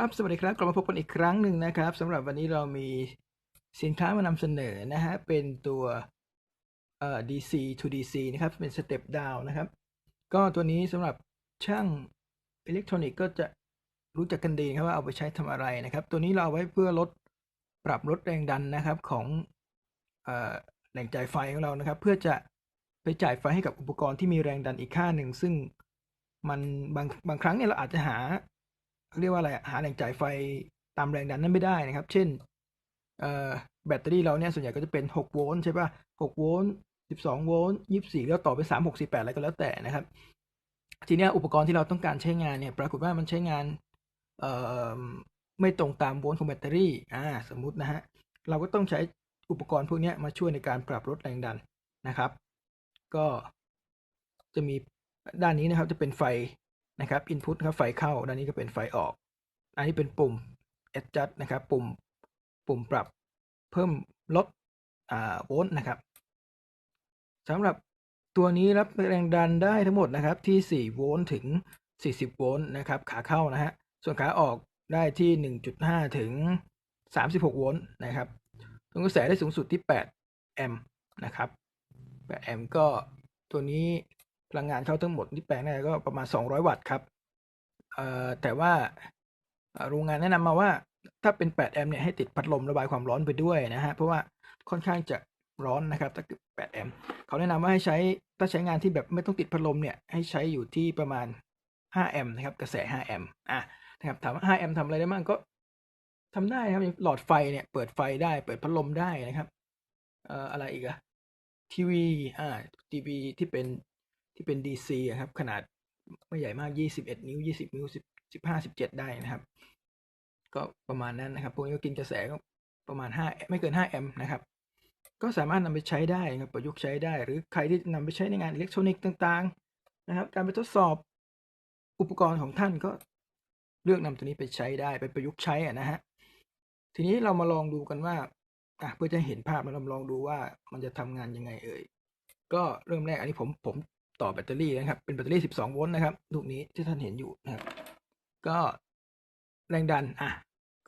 ครับสวัสดีครับกลับมาพบกันอีกครั้งหนึ่งนะครับสำหรับวันนี้เรามีสินค้ามานำเสนอนะฮะเป็นตัวเอ่อ DC to DC นะครับเป็นสเต็ปดาวนะครับ ก็ตัวนี้สำหรับช่างอิเล็กทรอนิกส์ก็จะรู้จักกันดีครับว่าเอาไปใช้ทำอะไรนะครับ ตัวนี้เราเอาไว้เพื่อลดปรับลดแรงดันนะครับของเอ่อแหล่งจ่ายไฟของเรานะครับ เพื่อจะไปจ่ายไฟให้กับอุปกรณ์ที่มีแรงดันอีกค่าหนึ่ง ซึ่งมันบางบางครั้งเนี่ยเราอาจจะหา เรียกว่าอะไรหาแหล่งจ่ายไฟตามแรงดันนั้นไม่ได้นะครับ เช่นแบตเตอรี่เราเนี่ยส่วนใหญ่ก็จะเป็น 6 โวลต์ใช่ป่ะ 6 โวลต์ 12 โวลต์ 24 แล้วต่อไป 3 6 4 8 อะไรก็แล้วแต่นะครับ ทีนี้อุปกรณ์ที่เราต้องการใช้งานเนี่ย ปรากฏว่ามันใช้งานไม่ตรงตามโวลต์ของแบตเตอรี่อ่าสมมุตินะฮะ เราก็ต้องใช้อุปกรณ์พวกนี้มาช่วยในการปรับลดแรงดันนะครับ ก็จะมีด้านนี้นะครับจะเป็นไฟ นะครับ input ครับไฟเข้าด้านนี้ก็เป็นไฟออก อันนี้เป็นปุ่ม adjust นะครับ ปุ่มปุ่มปรับเพิ่มลดอ่าโวลต์นะครับสำหรับตัวนี้รับแรงดันได้ทั้งหมดนะครับที่ 4 โวลต์ถึง 40 โวลต์นะครับขาเข้านะฮะส่วนขาออกได้ที่ 1.5 ถึง 36 โวลต์นะครับตรงกระแสได้สูงสุดที่ 8 แอมป์นะครับ 8 แอมป์ก็ตัวนี้ พลังงานเข้าทั้งหมดที่แปลงได้ก็ประมาณ 200 วัตต์ครับแต่ว่าโรงงานแนะนำมาว่าถ้าเป็น 8 แอมป์เนี่ยให้ติดพัดลมระบายความร้อนไปด้วยนะฮะเพราะว่าค่อนข้างจะร้อนนะครับถ้าเกิด8แอมป์เขาแนะนำว่าให้ใช้ถ้าใช้งานที่แบบไม่ต้องติดพัดลมเนี่ยให้ใช้อยู่ที่ประมาณ 5 แอมป์นะครับกระแส 5 แอมป์อะนะครับถามว่า 5 แอมป์ทำอะไรได้บ้างก็ทำได้ครับหลอดไฟเนี่ยเปิดไฟได้เปิดพัดลมได้นะครับเอ่ออะไรอีกอะทีวีอ่าทีวีที่เป็น ที่เป็น DC อะครับ ขนาดไม่ใหญ่มาก 21 นิ้ว 20 นิ้ว 10 15 17 ได้นะครับ ก็ประมาณนั้นนะครับ พวกนี้ก็กินกระแสก็ประมาณ 5 ไม่เกิน 5 แอมป์นะครับ ก็สามารถนำไปใช้ได้ครับ ประยุกต์ใช้ได้ หรือใครที่นำไปใช้ในงานอิเล็กทรอนิกส์ต่างๆ นะครับ การไปทดสอบอุปกรณ์ของท่านก็เลือกนำตัวนี้ไปใช้ได้ไปประยุกต์ใช้นะฮะ ทีนี้เรามาลองดูกันว่าอะเพื่อจะเห็นภาพเราลองดูว่ามันจะทำงานยังไงเอ่ย ก็เริ่มแรกอันนี้ผมผม ต่อแบตเตอรี่นะครับ เป็นแบตเตอรี่ 12 โวลต์นะครับลูกนี้ที่ท่านเห็นอยู่นะครับ ก็แรงดันอะ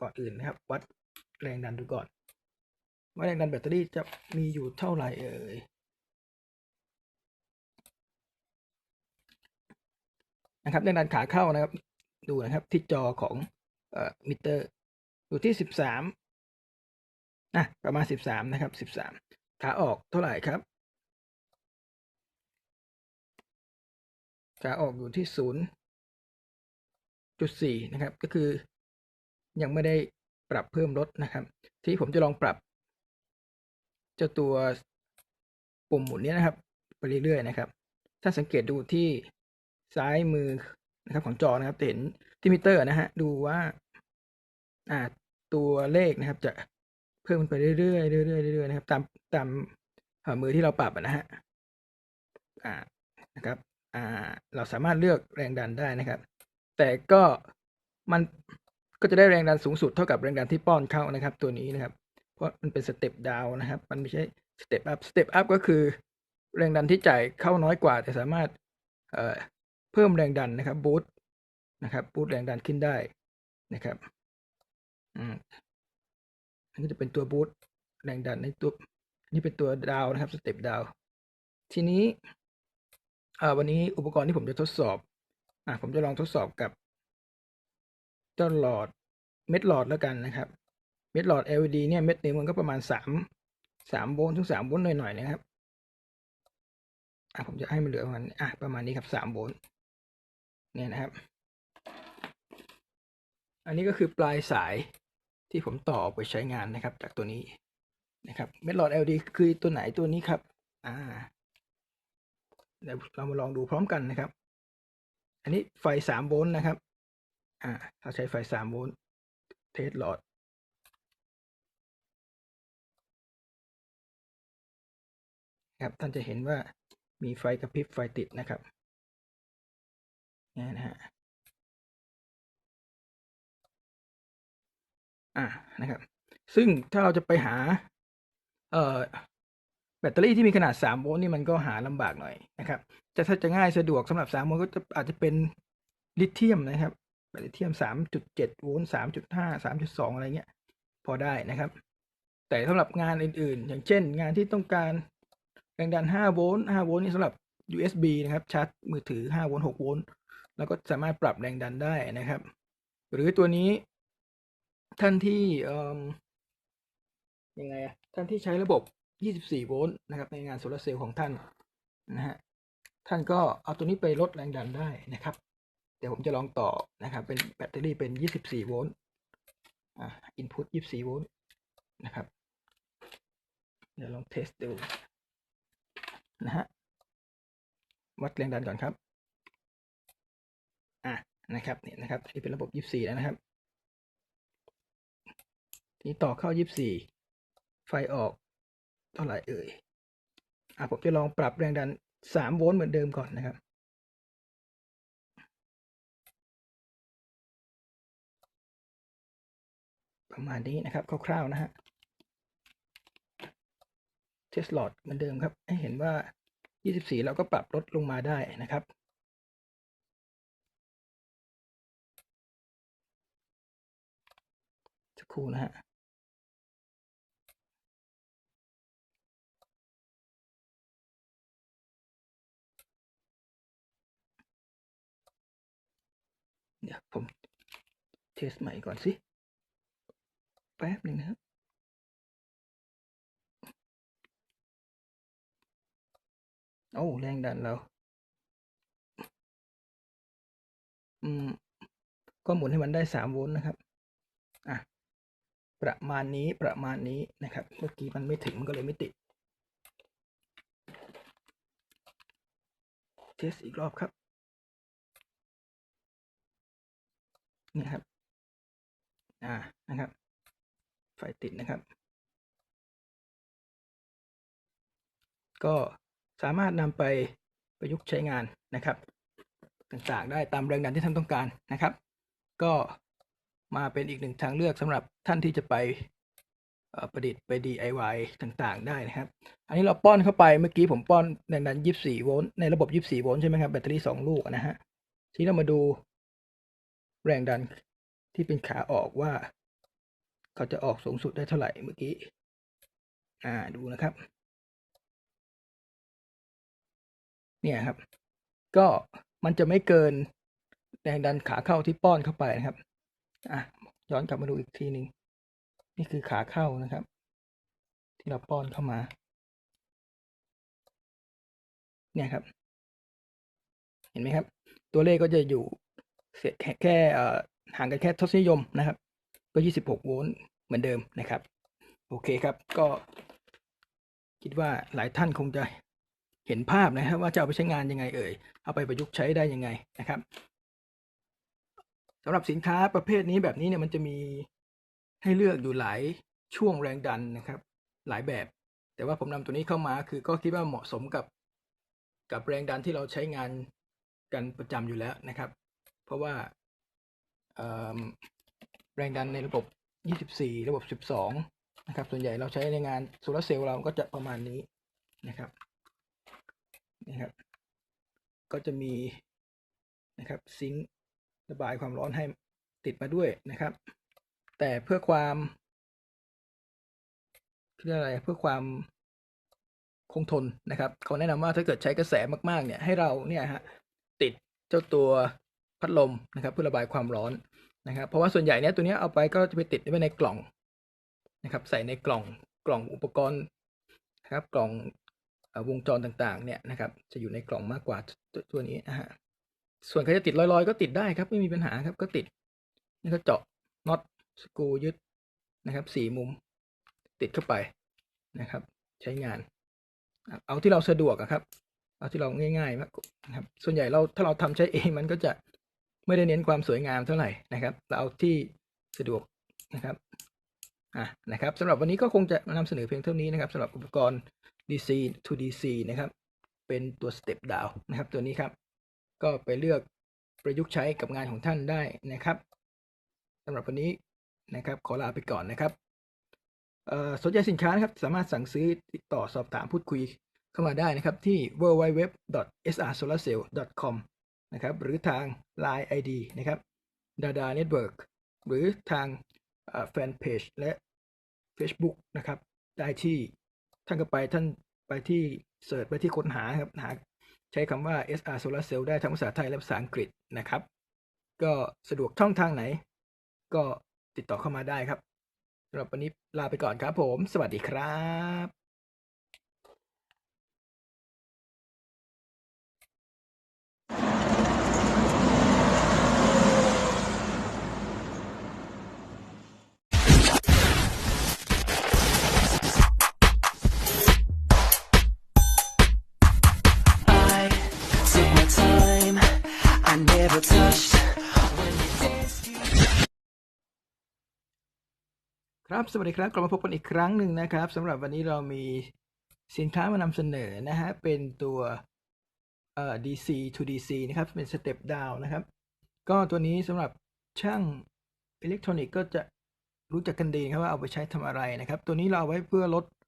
ก่อนอื่นนะครับ วัดแรงดันดูก่อน ว่าแรงดันแบตเตอรี่จะมีอยู่เท่าไหร่เอ่ยนะครับแรงดันขาเข้านะครับ ดูนะครับที่จอของเอ่อมิเตอร์อยู่ที่ 13อะประมาณ 13 นะครับ 13 ขาออกเท่าไหร่ครับ ขาออกอยู่ที่0.4นะครับ ก็คือยังไม่ได้ปรับเพิ่มลดนะครับ ที่ผมจะลองปรับ เจ้าตัวปุ่มหมุนนี้นะครับ ไปเรื่อยๆนะครับ ถ้าสังเกตดูที่ซ้ายมือนะครับของจอนะครับจะเห็นที่มิเตอร์นะฮะดูว่าอ่าตัวเลขนะครับ จะเพิ่มไปเรื่อยๆเรื่อยๆเรื่อยๆนะครับ ตามตามมือที่เราปรับนะฮะอ่านะครับ อ่าเราสามารถเลือกแรงดันได้นะครับ แต่ก็มันก็จะได้แรงดันสูงสุดเท่ากับแรงดันที่ป้อนเข้านะครับ ตัวนี้นะครับ เพราะมันเป็นสเต็ปดาวนะครับ มันไม่ใช่สเต็ปอัพสเต็ปอัพก็คือ แรงดันที่จ่ายเข้าน้อยกว่า แต่สามารถเอ่อเพิ่มแรงดันนะครับบูตนะครับบูตแรงดันขึ้นได้นะครับอืมอันนี้จะเป็นตัวบูตแรงดันในตัวนี่เป็นตัวดาวนะครับสเต็ปดาวทีนี้ วันนี้อุปกรณ์ที่ผมจะทดสอบอะผมจะลองทดสอบกับเจ้าหลอดเม็ดหลอดแล้วกันนะครับ เม็ดหลอด LED เนี่ยเม็ดหนึ่งมันก็ประมาณสามสามโวลต์ถึงสามโวลต์หน่อยๆนะครับอะผมจะให้มันเหลือประมาณอะประมาณนี้ครับสามโวลต์เนี่ยนะครับ อันนี้ก็คือปลายสายที่ผมต่อไปใช้งานนะครับ จากตัวนี้นะครับ เม็ดหลอด LED คือตัวไหนตัวนี้ครับ อ่า เดี๋ยวเรามาลองดูพร้อมกันนะครับ อันนี้ไฟสามโวลต์นะครับ อ่าเราใช้ไฟสามโวลต์เทสหลอด ครับท่านจะเห็นว่ามีไฟกระพริบไฟติดนะครับนี่นะฮะอ่านะครับ ซึ่งถ้าเราจะไปหา เอ่อ แบตเตอรี่ที่มีขนาด 3 โวลต์นี่มันก็หาลำบากหน่อยนะครับ จะถ้าจะง่ายสะดวกสำหรับ 3 โวลต์ก็จะอาจจะเป็นลิเธียมนะครับแบตลิเธียม 3.7 โวลต์ 3.5 3.2 อะไรเงี้ย พอได้นะครับ แต่สำหรับงานอื่นๆ อย่างเช่น งานที่ต้องการแรงดัน 5 โวลต์ 5 โวลต์นี่สำหรับ USB นะครับ ชาร์จมือถือ 5 โวลต์ 6 โวลต์ แล้วก็สามารถปรับแรงดันได้นะครับ หรือตัวนี้ท่านที่ยังไงอะท่านที่ใช้ระบบ 24 โวลต์นะครับในงานโซลาร์เซลล์ของท่านนะฮะท่านก็เอาตัวนี้ไปลดแรงดันได้นะครับ เดี๋ยวผมจะลองต่อนะครับ เป็นแบตเตอรี่เป็น 24 โวลต์อ่าอินพุต24 โวลต์นะครับ เดี๋ยวลองเทสดูนะฮะวัดแรงดันก่อนครับอะนะครับเนี่ยนะครับนี่เป็นระบบ 24 แล้วนะครับทีนี้ต่อเข้า 24 ไฟออก เท่าไหร่เอ่ยอะผมจะลองปรับแรงดัน3โวลต์เหมือนเดิมก่อนนะครับ ประมาณนี้นะครับคร่าวๆนะฮะเทสลอดเหมือนเดิมครับ ให้เห็นว่า 24 เราก็ปรับลดลงมาได้นะครับสักครู่นะฮะ ดี๋ยวผมเทสใหม่ก่อนสิ แป๊บหนึ่งนะครับ โอ้แรงดันเรา อืม ก็หมุนให้มันได้สามโวลต์นะครับ อะ ประมาณนี้ประมาณนี้นะครับ เมื่อกี้มันไม่ถึงมันก็เลยไม่ติด เทสอีกรอบครับ นี่ครับอ่านะครับ ไฟติดนะครับ ก็สามารถนำไปประยุกต์ใช้งานนะครับ ต่างๆ ได้ตามแรงดันที่ท่านต้องการนะครับ ก็มาเป็นอีกหนึ่งทางเลือกสำหรับท่านที่จะไปประดิษฐ์ไป DIY ต่างๆ ได้นะครับ อันนี้เราป้อนเข้าไปเมื่อกี้ผมป้อนแรงดัน 24 โวลต์ในระบบ 24 โวลต์ใช่ไหมครับแบตเตอรี่ 2 ลูกนะฮะ ทีนี้เรามาดู แรงดันที่เป็นขาออกว่า เขาจะออกสูงสุดได้เท่าไหร่เมื่อกี้ อ่าดูนะครับ เนี่ยครับ ก็มันจะไม่เกินแรงดันขาเข้าที่ป้อนเข้าไปนะครับ อะย้อนกลับมาดูอีกทีหนึ่งนี่คือขาเข้านะครับ ที่เราป้อนเข้ามา เนี่ยครับ เห็นไหมครับ ตัวเลขก็จะอยู่ แค่แค่ห่างกันแค่ทศนิยมนะครับ ก็ 26 โวลต์เหมือนเดิมนะครับ โอเคครับก็คิดว่าหลายท่านคงจะเห็นภาพนะครับ ว่าจะเอาไปใช้งานยังไงเอ่ย เอาไปประยุกต์ใช้ได้ยังไงนะครับสำหรับสินค้าประเภทนี้แบบนี้เนี่ยมันจะมีให้เลือกอยู่หลายช่วงแรงดันนะครับ หลายแบบ แต่ว่าผมนำตัวนี้เข้ามาคือก็คิดว่าเหมาะสมกับ กับแรงดันที่เราใช้งานกันประจำอยู่แล้วนะครับ เพราะว่าแรงดันในระบบ 24 ระบบ 12 นะครับ ส่วนใหญ่เราใช้ในงานโซลาร์เซลล์เราก็จะประมาณนี้นะครับนะครับ ก็จะมีนะครับซิงค์ระบายความร้อนให้ติดมาด้วยนะครับ แต่เพื่อความเรียกอะไรเพื่อความคงทนนะครับเขาแนะนำว่าถ้าเกิดใช้กระแสมากๆเนี่ยให้เราเนี่ยฮะติดเจ้าตัว พัดลมนะครับเพื่อระบายความร้อนนะครับ เพราะว่าส่วนใหญ่เนี่ยตัวนี้เอาไปก็จะไปติดไว้ในกล่องนะครับ ใส่ในกล่องกล่องอุปกรณ์ครับกล่องวงจรต่างๆ เนี่ยนะครับ จะอยู่ในกล่องมากกว่าตัวนี้นะฮะส่วนใครจะติดลอยๆ ก็ติดได้ครับ ไม่มีปัญหาครับก็ติดนี่ก็เจาะน็อตสกูยึดนะครับสี่มุมติดเข้าไปนะครับ ใช้งาน เอาที่เราสะดวกครับ เอาที่เราง่ายๆมากนะครับ ส่วนใหญ่เราถ้าเราทำใช้เองมันก็จะ ไม่ได้เน้นความสวยงามเท่าไหร่นะครับ เราเอาที่สะดวกนะครับอะนะครับสำหรับวันนี้ก็คงจะนำเสนอเพียงเท่านี้นะครับสำหรับอุปกรณ์ DC to DC นะครับ เป็นตัว step down นะครับ ตัวนี้ครับ ก็ไปเลือกประยุกต์ใช้กับงานของท่านได้นะครับสำหรับวันนี้นะครับ ขอลาไปก่อนนะครับเอ่อสนใจสินค้านะครับ สามารถสั่งซื้อติดต่อสอบถามพูดคุยเข้ามาได้นะครับที่ www.srsolarcell.com นะครับหรือทาง Line ID นะครับ Dada Network หรือทางแฟนเพจและ Facebook นะครับ ได้ที่ท่านก็ไปท่านไปที่เสิร์ชไปที่ค้นหาครับหาใช้คำว่า SR Solar Cell ได้ทั้งภาษาไทยและภาษาอังกฤษนะครับ ก็สะดวกช่องทางไหน ก็ติดต่อเข้ามาได้ครับสำหรับวันนี้ลาไปก่อนครับผม สวัสดีครับ ครับ สวัสดีครับ กลับมาพบกันอีกครั้งหนึ่งนะครับสำหรับวันนี้เรามีสินค้ามานำเสนอนะฮะ เป็นตัวเอ่อ DC to DC นะครับ เป็นสเต็ปดาวนะครับ ก็ตัวนี้สำหรับช่างอิเล็กทรอนิกส์ก็จะรู้จักกันดีครับว่าเอาไปใช้ทำอะไรนะครับ ตัวนี้เราเอาไว้เพื่อลด